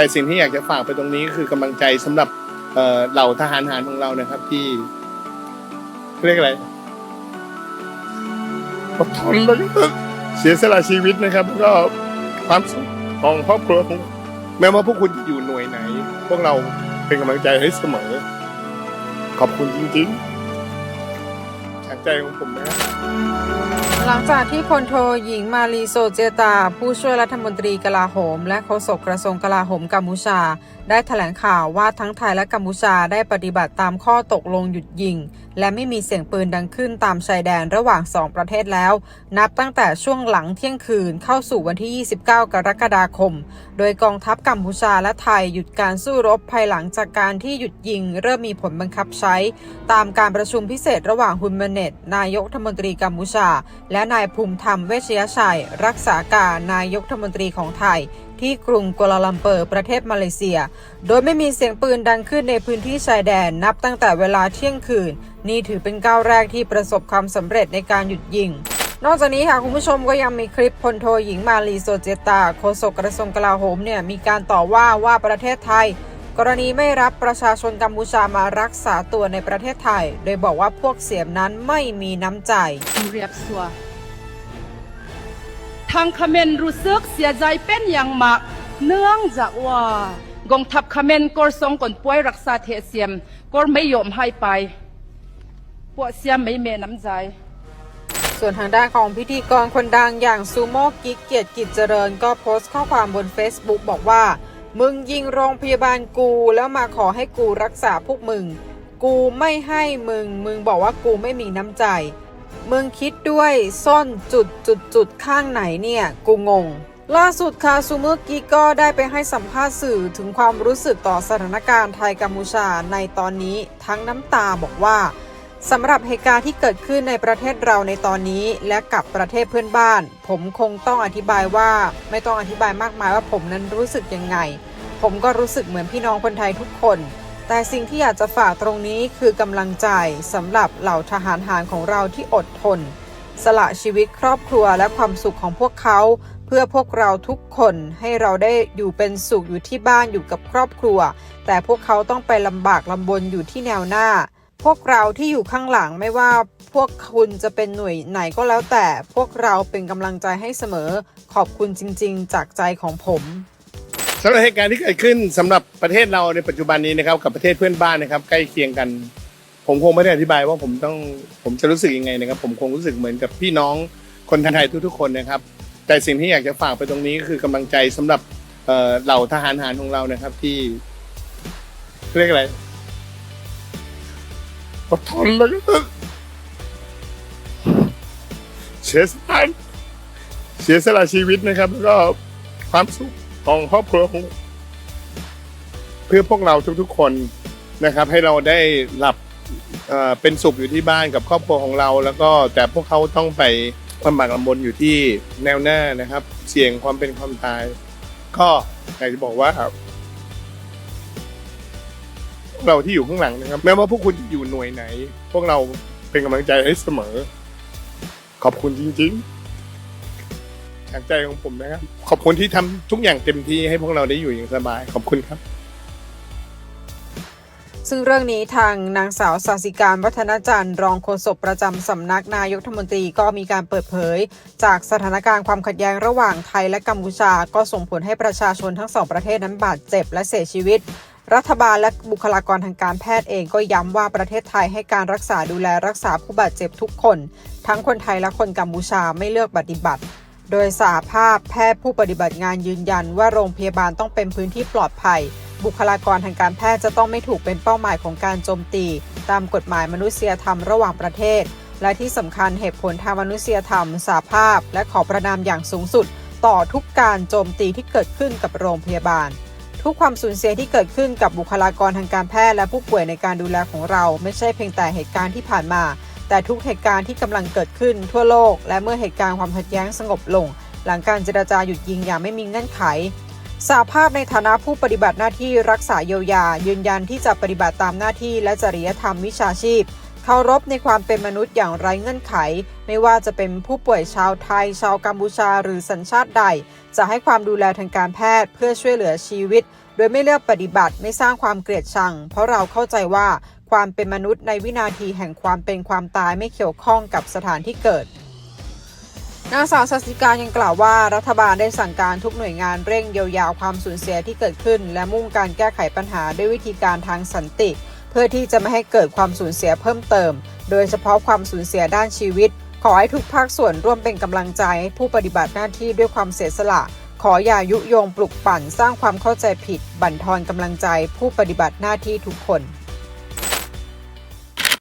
แต่สิ่งที่อยากจะฝากไปตรงนี้คือกำลังใจสำหรับเหล่าทหารหารของเรานะครับ ที่เรียกอะไรอดทนแล้วก็เสียสละชีวิตนะครับแล้วก็ความสุขของครอบครัวของแม้ว่าพวกคุณจะอยู่หน่วยไหน พวกเราเป็นกำลังใจให้เสมอ ขอบคุณจริงๆจากใจของผมนะครับ หลังจากที่พลโทหญิงมาลีโซเจตา ผู้ช่วยรัฐมนตรีกลาโหม และโฆษกกระทรวงกลาโหมกัมพูชา ได้แถลงข่าวว่าทั้งไทยและกัมพูชาได้ปฏิบัติตามข้อตกลงหยุดยิง และไม่มีเสียงปืนดังขึ้นตามชายแดนระหว่างสองประเทศแล้ว นับตั้งแต่ช่วงหลังเที่ยงคืนเข้าสู่วันที่ 29 กรกฎาคม โดยกองทัพกัมพูชาและไทยหยุดการสู้รบภายหลังจากการที่หยุดยิง เริ่มมีผลบังคับใช้ ตามการประชุมพิเศษระหว่างฮุนเมเนตนายกรัฐมนตรีกัมพูชา และนายภูมิธรรมเวชยชัย รักษาการนายกรัฐมนตรีของไทย ที่กรุงกัวลาลัมเปอร์ประเทศมาเลเซีย โดยไม่มีเสียงปืนดังขึ้นในพื้นที่ชายแดนนับตั้งแต่เวลาเที่ยงคืน นี่ถือเป็นก้าวแรกที่ประสบความสำเร็จในการหยุดยิงนอกจากนี้ค่ะคุณผู้ชมก็ยังมีคลิปพลโทหญิงมาลีโซเจตาโฆษกกระทรวงกลาโหมเนี่ยมีการต่อว่าว่าประเทศไทย กรณีไม่รับประชาชนกัมพูชามารักษาตัวในประเทศไทย โดยบอกว่าพวกเสียมนั้นไม่มีน้ำใจเรียบสัว ทางคเมรรู้สึกเสียใจเป็นอย่างมาก เนื่องจากว่ากองทัพคเมรก็ส่งคนป่วยรักษาเทเสียมก็ไม่ยอมให้ไปพวกเสียมไม่เมน้ำใจ ส่วนทางด้านของพิธีกรคนดังอย่างซูโม่กิ๊กเกียรติกิจเจริญก็โพสต์ข้อความบน Facebook บอกว่า มึงยิงโรงพยาบาลกูแล้วมาขอให้กูรักษาพวกมึง กูไม่ให้มึง มึงบอกว่ากูไม่มีน้ำใจ มึงคิดด้วยส้นจุดจุดจุดข้างไหนเนี่ยกูงง ล่าสุดค่ะซูเมอร์กิกก็ได้ไปให้สัมภาษณ์สื่อถึงความรู้สึกต่อสถานการณ์ไทยกัมพูชาในตอนนี้ทั้งน้ำตาบอกว่าสำหรับเหตุการณ์ที่เกิดขึ้นในประเทศเราในตอนนี้และกับประเทศเพื่อนบ้าน ผมคงต้องอธิบายว่าไม่ต้องอธิบายมากมายว่าผมนั้นรู้สึกยังไง ผมก็รู้สึกเหมือนพี่น้องคนไทยทุกคน แต่สิ่งที่อยากจะฝากตรงนี้คือกำลังใจสำหรับเหล่าทหารหารของเราที่อดทน สละชีวิตครอบครัวและความสุขของพวกเขา เพื่อพวกเราทุกคนให้เราได้อยู่เป็นสุขอยู่ที่บ้านอยู่กับครอบครัว แต่พวกเขาต้องไปลำบากลำบนอยู่ที่แนวหน้า พวกเราที่อยู่ข้างหลังไม่ว่าพวกคุณจะเป็นหน่วยไหนก็แล้วแต่พวกเราเป็นกำลังใจให้เสมอ ขอบคุณจริง ๆ จากใจของผม สำหรับเหตุการณ์ที่เกิดขึ้นสำหรับประเทศเราในปัจจุบันนี้นะครับกับประเทศเพื่อนบ้านนะครับใกล้เคียงกัน ผมคงไม่ได้อธิบายว่าผมต้องผมจะรู้สึกยังไงนะครับ ผมคงรู้สึกเหมือนกับพี่น้องคนไทยทุกๆคนนะครับ แต่สิ่งที่อยากจะฝากไปตรงนี้ก็คือกำลังใจสำหรับเอ่อเหล่าทหารหารของเรานะครับที่เรียกอะไรอดทนแล้วก็เสียสละเสียสละชีวิตนะครับ แล้วก็ความสุข ของครอบครัวของเพื่อพวกเราทุกๆคนนะครับ ให้เราได้หลับเอ่อเป็นสุขอยู่ที่บ้านกับครอบครัวของเรา แล้วก็แต่พวกเขาต้องไปลำบากลำบนอยู่ที่แนวหน้านะครับ เสี่ยงความเป็นความตาย ก็อยากจะบอกว่าพวกเราที่อยู่ข้างหลังนะครับ แม้ว่าพวกคุณจะอยู่หน่วยไหน พวกเราเป็นกำลังใจให้เสมอ ขอบคุณจริง ๆ จากใจของผมนะครับ ขอบคุณที่ทำทุกอย่างเต็มที่ให้พวกเราได้อยู่อย่างสบาย ขอบคุณครับ ซึ่งเรื่องนี้ทางนางสาวสาสิการวัฒนจันทร์รองโฆษกประจำสำนักนายกรัฐมนตรีก็มีการเปิดเผย จากสถานการณ์ความขัดแย้งระหว่างไทยและกัมพูชา ก็ส่งผลให้ประชาชนทั้งสองประเทศนั้นบาดเจ็บและเสียชีวิต รัฐบาลและบุคลากรทางการแพทย์เองก็ย้ำว่าประเทศไทยให้การรักษาดูแลรักษาผู้บาดเจ็บทุกคน ทั้งคนไทยและคนกัมพูชาไม่เลือกปฏิบัติ โดยสาภาพแพทย์ผู้ปฏิบัติงานยืนยันว่าโรงพยาบาลต้องเป็นพื้นที่ปลอดภัย บุคลากรทางการแพทย์จะต้องไม่ถูกเป็นเป้าหมายของการโจมตี ตามกฎหมายมนุษยธรรมระหว่างประเทศ และที่สำคัญเหตุผลทางมนุษยธรรมสาภาพ และขอประนามอย่างสูงสุด ต่อทุกการโจมตีที่เกิดขึ้นกับโรงพยาบาล ทุกความสูญเสียที่เกิดขึ้นกับบุคลากรทางการแพทย์และผู้ป่วยในการดูแลของเรา ไม่ใช่เพียงแต่เหตุการณ์ที่ผ่านมา แต่ทุกเหตุการณ์ที่กำลังเกิดขึ้นทั่วโลก และเมื่อเหตุการณ์ความขัดแย้งสงบลง หลังการเจรจาหยุดยิงอย่างไม่มีเงื่อนไขสาภาพในฐานะผู้ปฏิบัติหน้าที่รักษาเยียวยา ยืนยันที่จะปฏิบัติตามหน้าที่และจริยธรรมวิชาชีพ เคารพในความเป็นมนุษย์อย่างไร้เงื่อนไข ไม่ว่าจะเป็นผู้ป่วยชาวไทย ชาวกัมพูชาหรือสัญชาติใด จะให้ความดูแลทางการแพทย์เพื่อช่วยเหลือชีวิต ดยไม่เลือกปฏิบัติไม่สร้างความเกลียดชัง เพราะเราเข้าใจว่าความเป็นมนุษย์ในวินาทีแห่งความเป็นความตายไม่เกี่ยวข้องกับสถานที่เกิดนางสาวสัสิการยังกล่าวว่ารัฐบาลได้สั่งการทุกหน่วยงานเร่งเยียวยาความสูญเสียที่เกิดขึ้น และมุ่งการแก้ไขปัญหาด้วยวิธีการทางสันติ เพื่อที่จะไม่ให้เกิดความสูญเสียเพิ่มเติม โดยเฉพาะความสูญเสียด้านชีวิต ขอให้ทุกภาคส่วนร่วมเป็นกำลังใจให้ผู้ปฏิบัติหน้าที่ด้วยความเสียสละ ขออย่ายุยงปลุกปั่นสร้างความเข้าใจผิด บั่นทอนกำลังใจผู้ปฏิบัติหน้าที่ทุกคน